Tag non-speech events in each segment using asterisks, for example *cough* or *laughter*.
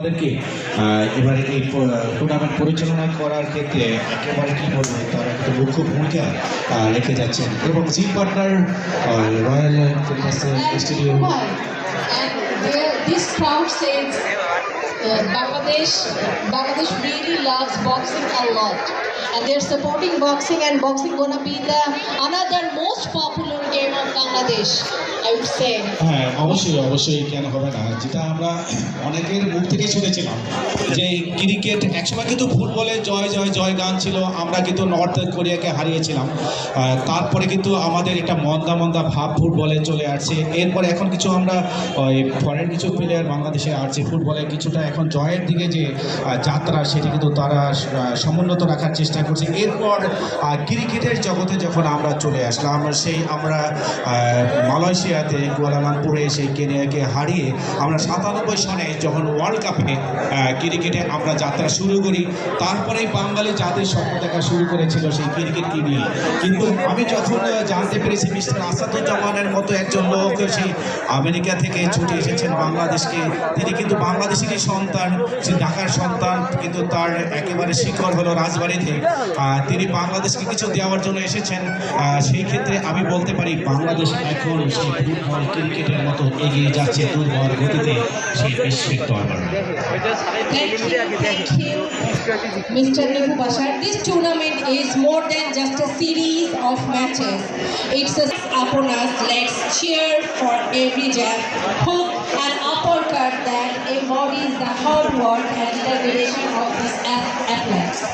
আমাদেরকে এবারে এই টুর্নামেন্ট পরিচালনা করার ক্ষেত্রে একেবারে কি বলব তারা একটা মুখ্য ভূমিকা রেখে যাচ্ছেন এবং gym partner royal studio Why? This crowd says uh, Bangladesh, Bangladesh really loves boxing a lot, and they're supporting boxing. And boxing gonna be the another most popular game of Bangladesh. হ্যাঁ অবশ্যই অবশ্যই কেন হবে না যেটা আমরা অনেকের মুখ থেকে শুনেছিলাম যে ক্রিকেট একসময় কিন্তু ফুটবলে জয় জয় জয় গান ছিল, আমরা কিন্তু নর্থ কোরিয়াকে হারিয়েছিলাম তারপরে কিন্তু আমাদের একটা মন্দা মন্দা ভাব ফুটবলে চলে আসছে এরপরে এখন কিছু আমরা ফরেন কিছু প্লেয়ার বাংলাদেশে আসছে ফুটবলে, কিছুটা এখন জয়ের দিকে যে যাত্রা, সেটি কিন্তু তারা সমুন্নত রাখার চেষ্টা করছে। এরপর ক্রিকেটের জগতে যখন আমরা চলে আসলাম, সেই আমরা মালয়েশিয়াতে, কুয়ালালামপুরে সেই কেনিয়াকে হারিয়ে আমরা সাতানব্বই সনে যখন ওয়ার্ল্ড কাপে ক্রিকেটে আমরা যাত্রা শুরু করি, তারপরেই বাঙালি জাতির স্বপ্ন দেখা শুরু করেছিল সেই ক্রিকেটকে নিয়ে। কিন্তু আমি যখন জানতে পেরেছি মিস্টার আসাদুজ্জামানের মতো একজন লোক, সেই আমেরিকা থেকে ছুটে এসেছেন বাংলাদেশকে, তিনি কিন্তু বাংলাদেশেরই সন্তান, সে ঢাকার সন্তান, কিন্তু তার একেবারে শিকড় হলো রাজবাড়িতে। তিনি বাংলাদেশকে কিছু দেওয়ার জন্য এসেছেন সেই ক্ষেত্রে আমি বলতে পারি বাংলাদেশ এখন সেই ফুটবল ক্রিকেটের মতো এগিয়ে যাচ্ছে দুর্বল গতিতে সেই বিশ্বের দরবারে Mr. Niku Bashar. This tournament is more than just a series of matches. It's a upon us. Let's cheer for every jab, hook, embodies the hard work and determination of these ath- athletes.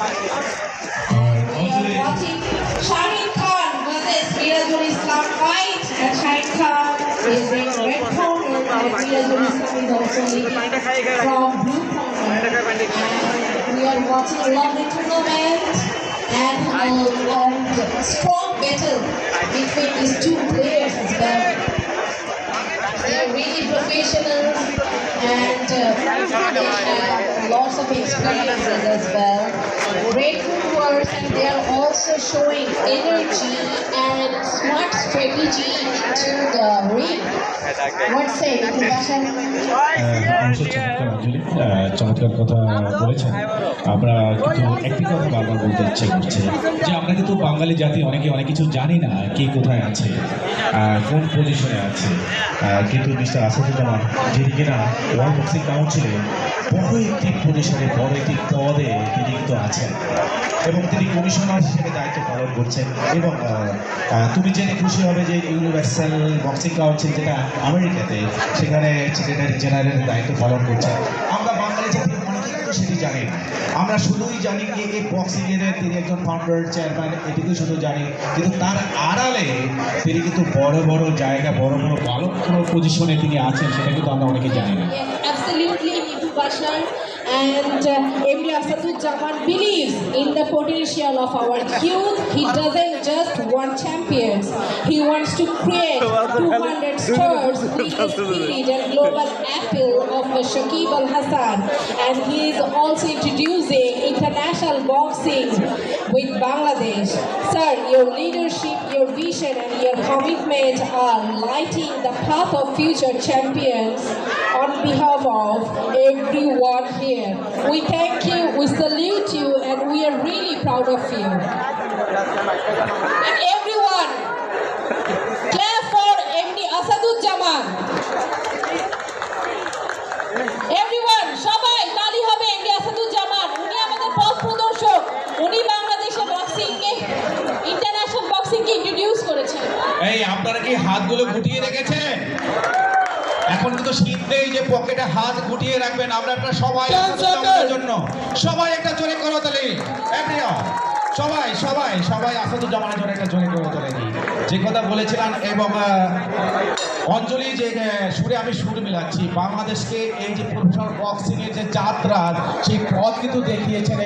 We are watching Shaheen Khan versus Mirazul Islam fight. And Shaheen Khan is in red corner and Mirazul Islam is also leading from blue corner. And we are watching a lovely tournament and a, a strong battle between these two as well. Great footwork and they are also showing energy and smart strategy to the চমৎকার কথা বলেছেন। আমরা কিন্তু একটি কথা বারবার বলতে ইচ্ছে করছে যে আমরা কিন্তু বাঙালি জাতি, অনেকে অনেক কিছু জানি না কে কোথায় আছে কোন পজিশনে আছে। কিন্তু মিস্টার আসাদুজ্জামান যিনি কিনা ওয়ার্ল্ড বক্সিং কাউন্সিলে বড় একটি পজিশনে বড় একটি পদে তিনি কিন্তু আছেন। এবং তিনি কমিশনার হিসেবে দায়িত্ব পালন করছেন। এবং তুমি জেনে খুশি হবে যে ইউনিভার্সাল বক্সিং কাউন্সিল যেটা আমেরিকাতে, সেখানে সেক্রেটারি জেনারেলের দায়িত্ব পালন করছেন। আমরা বাঙালি জাতি অনেকে কিন্তু সেটি জানি। আমরা শুধুই জানি যে এই বক্সিং এর তিনি একজন ফাউন্ডার চেয়ারম্যান এটুকুই শুধু জানি। কিন্তু তার আড়ালে তিনি কিন্তু বড় বড় জায়গা, বড় বড় ভালো কোনো পজিশনে তিনি আছেন, সেটা কিন্তু আমরা অনেকে জানি না। Yes, absolutely, Niku Bashar. And uh, Emre Asaduzzaman believes in the potential of our youth. He doesn't just want champions. He wants to create 200 stars with the spirit and *laughs* global appeal of Shakib Al Hassan. And he is also introducing international boxing with Bangladesh. Sir, your leadership, your vision, and your commitment are lighting the path of future champions on behalf of everyone here. We thank you, we salute you, and we are really proud of you. And everyone, clap for MD Asaduzzaman. Everyone, সবাই তালি হবে MD Asaduzzaman উনি আমাদের পথ প্রদর্শক উনি বাংলাদেশে boxing এ ইন্টারন্যাশনাল বক্সিং কে ইন্ট্রোডিউস করেছেন এই আপনারা কি হাতগুলো গুটিয়ে রেখেছেন এখন কিন্তু শীত নেই যে পকেটে হাত গুটিয়ে রাখবেন। আমরা একটা সবাই জন্য। সবাই একটা জোরে করো তাহলে এভরিওয়ান সবাই সবাই সবাই আসাদুজ্জামানের জন্য একটা জোরে করো তাহলে যে কথা বলেছিলেন এবং অঞ্জলি যে সুরে আমি সুর মিলাচ্ছি বাংলাদেশকে এই যে প্রফেশনাল বক্সিং এর যে যাত্রা সেই পথ কিন্তু দেখিয়েছেন